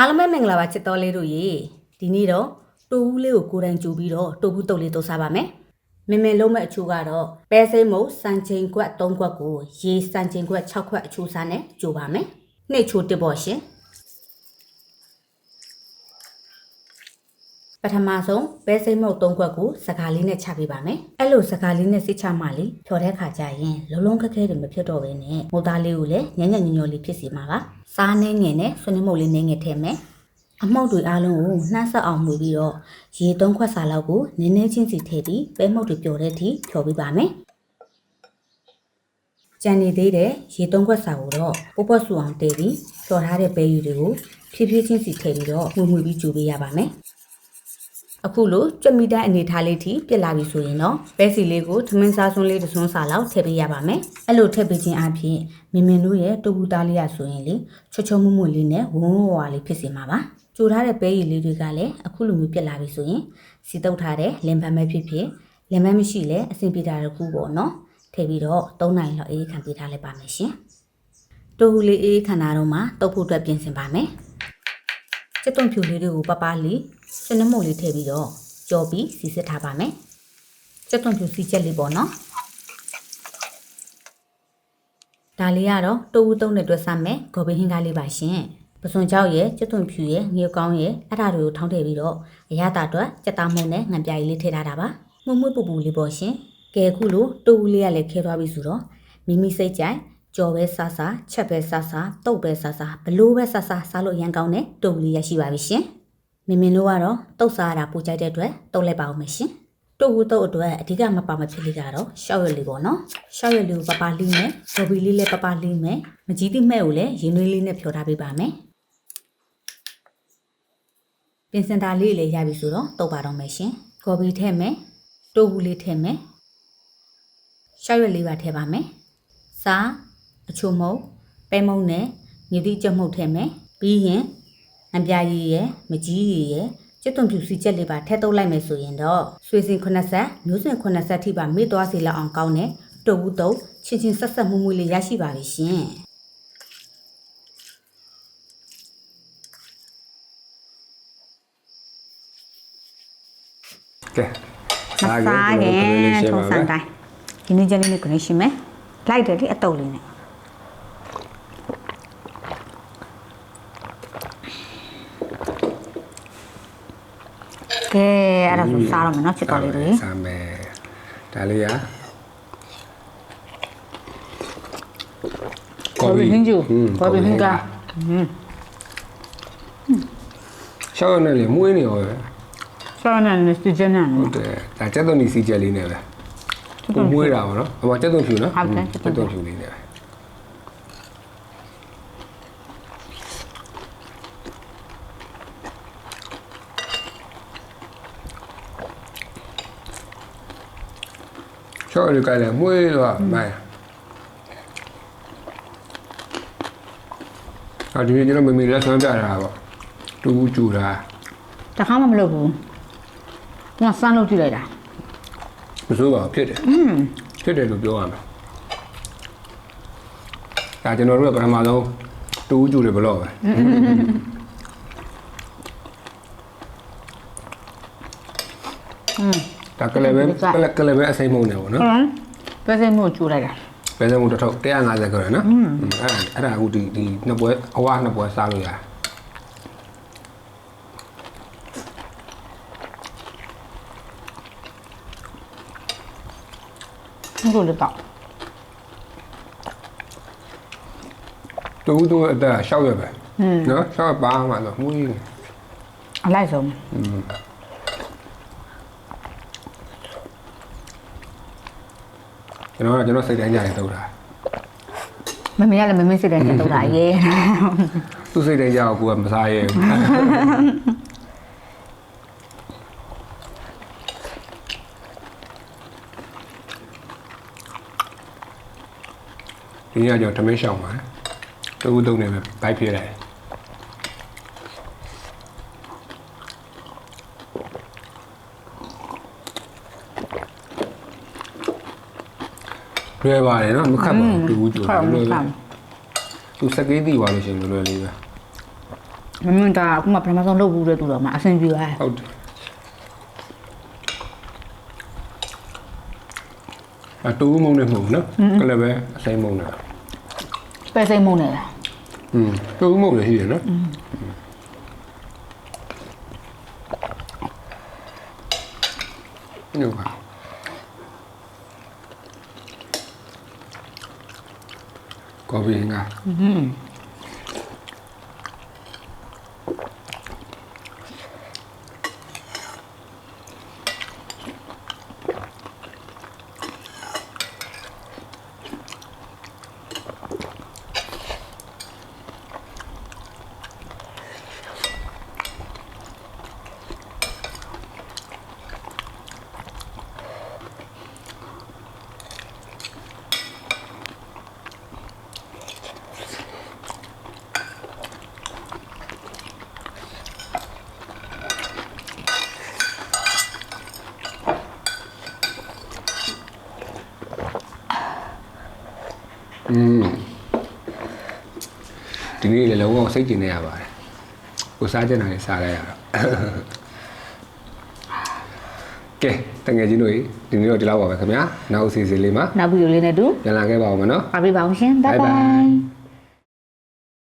အားလုံးပဲမင်္ဂလာပါချစ်တော်လေးတို့ရေဒီနေ့တော့တူဘူးလေးကိုကိုယ်တိုင်ကြူပြီးတော့တူဘူးတုပ်လေးတုပ်စားပါမယ်မင်မင်လုံးမဲ့အချိုးကတော့ပဲစိမ့်မုတ်စံချိန်ခွက်3ခွက်ကိုရေစံချိန်ခွက်6ခွက်အချိုးစားနဲ့ကြူပါမယ်နှိတ်ချိုးတစ်ပေါ့ရှင် ပထမဆုံးပဲစိမ့်မုတ်3ခွက်ကိုစကားလေးနဲ့ချပေးပါမယ်အဲ့လိုစကားလေးနဲ့စစ်ချမှလေဖြော်တဲ့ခါကျရင်လုံးလုံးခက်ခဲတွေမဖြစ်တော့ဘဲနဲ့မုတ်သားလေးကိုလည်းညံ့ညံ့ညွညွလေးဖြစ်စီမှာပါစားနေငယ်နဲ့ဆွနေမုတ်လေးနေငယ်ထည့်မယ်အမှုတ်တွေအားလုံးကိုနှမ်းဆက်အောင်မှုပြီးတော့ရေသုံးခွက်စာလောက်ကိုနည်းနည်းချင်းစီထည့်ပြီးပဲမှုတ်တွေပျော်တဲ့အထိဖြော်ပေးပါမယ်။ကြံနေသေးတဲ့ရေသုံးခွက်စာကိုတော့ပုပ်ပွက်ဆူအောင်တည်ပြီးဖြော်ထားတဲ့ပဲယူတွေကိုဖြည်းဖြည်းချင်းစီထည့်ပြီးတော့မှုမှုပြီးကြိုပေးရပါမယ်။ အခုလိုကြွက်မီတန်းအနေထားလေးထိပြစ်လာပြီဆိုရင်တော့ပဲစီလေးကိုသမင်းစားစွန်းလေးတစ်စွန်းစာလောက်ထည့်ပေးရပါမယ်။အဲ့လိုထည့်ပေးခြင်းအပြင်မင်မင်တို့ရဲ့တူပူသားလေးရဆိုရင်လေချွတ်ချွတ်မှုမှုလေးနဲ့ဝုန်းဝါလေးဖြစ်စေမှာပါ။ကြိုထားတဲ့ပဲရည်လေးတွေကလည်းအခုလိုမျိုးပြစ်လာပြီဆိုရင်စီတုပ်ထားတဲ့လင်ပန်းပဲဖြစ်ဖြစ်လင်ပန်းမရှိလဲအဆင်ပြေတာတစ်ခုပေါ့နော်။ထည့်ပြီးတော့3နိုင်လောက်အေးခံပေးထားလိုက်ပါမယ်ရှင်။တူဟူလေးအေးခံတာတော့မှတုပ်ဖို့အတွက်ပြင်ဆင်ပါမယ်။စစ်တုံဖြူလေးတွေကိုပပလေး စနမုတ်လေးထည့်ပြီးတော့ကြော်ပြီးစီစစ်ထားပါမယ်။စစ်တုံဖြူစီချက်လေးပေါ့နော်။ဒါလေးကတော့တူဦးသုံးတဲ့အတွက်စမယ်ဂေါ်ဘီဟင်းကားလေးပါရှင်။ပစွန်ကြောက်ရဲ့ကျွတ်သွန်ဖြူရဲ့ငရုတ်ကောင်းရဲ့အဲ့ဒါတွေကိုထောင်းထည့်ပြီးတော့အရသာအတွက်စက်သားမုံနဲ့ငံပြားကြီးလေးထည့်ထားတာပါ။မှုမှုပူပူလေးပေါ့ရှင်။ကဲခုလိုတူဦးလေးကလည်းခဲသွားပြီဆိုတော့မိမိစိတ်ကြိုက်ကြော်ပဲဆာဆာချက်ပဲဆာဆာတုတ်ပဲဆာဆာဘလို့ပဲဆာဆာစားလို့ရန်ကောင်းတဲ့တူဦးလေးရရှိပါပြီရှင်။ မင်မင်တို့ကတော့တုတ်စားရတာပူကြိုက်တဲ့အတွက်တုတ်လိုက်ပါအောင်မယ်ရှင်။တူဦးတုတ်အတွက်အဓိကမပါမဖြစ်လေးကတော့ရှောက်ရွက်လေးပေါ့နော်။ရှောက်ရွက်လေးကိုပပလီးမယ်။ဂိုဘီလေးလည်းပပလီးမယ်။မကြီးတိမဲ့ကိုလည်းရင်းနှွေးလေးနဲ့ဖြောထားပေးပါမယ်။ပင်စင်တာလေးလည်းရပြီဆိုတော့တုတ်ပါတော့မယ်ရှင်။ဂိုဘီထည့်မယ်။တူဦးလေးထည့်မယ်။ရှောက်ရွက်လေးပါထည့်ပါမယ်။စားအချိုမုတ်ပဲမုံနဲ့မြေတိကြက်မှုတ်ထည့်မယ်။ပြီးရင် အပြာရည်ရယ်မကြီးရည်ရယ်ကျွတ်သွန်ဖြူစီချက်လေးပါထည့်တုပ်လိုက်မယ်ဆိုရင်တော့ဆွေစင်9ဆက်မျိုးစင်9ဆက်ထိပါမေ့သွားစေလောက်အောင်ကောင်းတဲ့တုပ်ဘူးတုပ်ချင်းချင်းဆက်ဆက်မှုမှုလေးရရှိပါပြီရှင်။ကဲမစားခင်ထုံစံတိုင်းဒီနေ့ချက်လေးနဲ့ connection မယ်လိုက်တယ်လေအတုပ်လေးနဲ့ ကဲအဲ့ဒါဆိုစားတော့မယ်နော်ချစ်တော်လေးတွေစားမယ်ဒါလေးကကော်ဘီဟင်းကျူကော်ဘီဟင်းကရှောက်ရနေလေမွေးနေရောပဲဆောင်းနေစကြနေဟုတ်တယ်ဒါကျက်သွန်နီစီကျက်လေးနဲ့ပဲကိုမွေးတာပေါ့နော်ဟိုကျက်သွန်ဖြူနော်ဟုတ်တယ်ကျက်သွန်ဖြူလေးနဲ့ပဲ ရှောက်ရကြတယ်မွေးတော့မိုင်းအော်ဒီနေ့ကျွန်တော်မမေလက်ဆွမ်းပြတာပေါ့တူကျူတာတခါမှမလုပ်ဘူးငါစမ်းလုပ်ကြည့်လိုက်တာမစိုးပါဘူးဖြစ်တယ်ဖြစ်တယ်လို့ပြောရမယ်ဒါကျွန်တော်တို့ကပထမဆုံးတူကျူတယ်ဘလို့ပဲอืม ဒါကလည်းပဲကလည်းကလည်းပဲအစိမ့်မုံနေပေါ့နော်ဟမ်ပဲစင်းမို့ကျူလိုက်တာပဲစံမှုတစ်ထုပ်150ကျော်ရနော်အဲ့အဲ့ဒါအခုဒီဒီနှစ်ပွဲအဝါနှစ်ပွဲစားလို့ရတယ်ဟုတ်လို့တော့တူတူအသက်ရှောက်ရပဲနော်ရှောက်ပါမှတော့မှုကြီးအလိုက်ဆုံး ကျွန်တော်ကကျွန်တော်စိတ်တိုင်းကြရင်တုတ်တာမမေကလည်းမမေစစ်တယ်ချက်တော့တာရေးသူ့စိတ်တိုင်းကြတော့ကိုကမစားရဲဘူးဒီနေ့ကကျွန်တော်ထမင်းရှောင်းပါတယ်တူတူနေပဲဘိုက်ဖြစ်တယ် လွယ်ပါတယ်နော်မခတ်ပါဘူးတူတူခါမလွယ်ခါသူစကေးတီသွားလို့ရှိရင်လွယ်လေးပဲမမဒါအခုမှပထမဆုံးလုပ်ဘူးတဲ့သူတော်မှာအဆင်ပြေသွားတယ်ဟုတ်တယ်အတူမုံနဲ့မဟုတ်ဘူးနော်ကလည်းပဲအစိမ်းမုံနဲ့ပဲစိတ်မုန်းနေလားอืมတူမုံလည်းရှိတယ်နော်ညောပါ ကော်ဖီငါ อืมဒီနေ့လည်းလုံးဝစိတ်ကျင်နေရပါတယ်ကိုစားကြတာလည်းစားလိုက်ရတော့ကဲတငယ်ချင်းတို့ဒီနေ့တော့ဒီလောက်ပါပဲခင်ဗျာနောက်အစီအစဉ်လေးမှာနောက်ဗီဒီယိုလေးနဲ့တူပြန်လာခဲ့ပါဦးမယ်နော်ပါပေးပါအောင်ရှင် bye Bye bye bye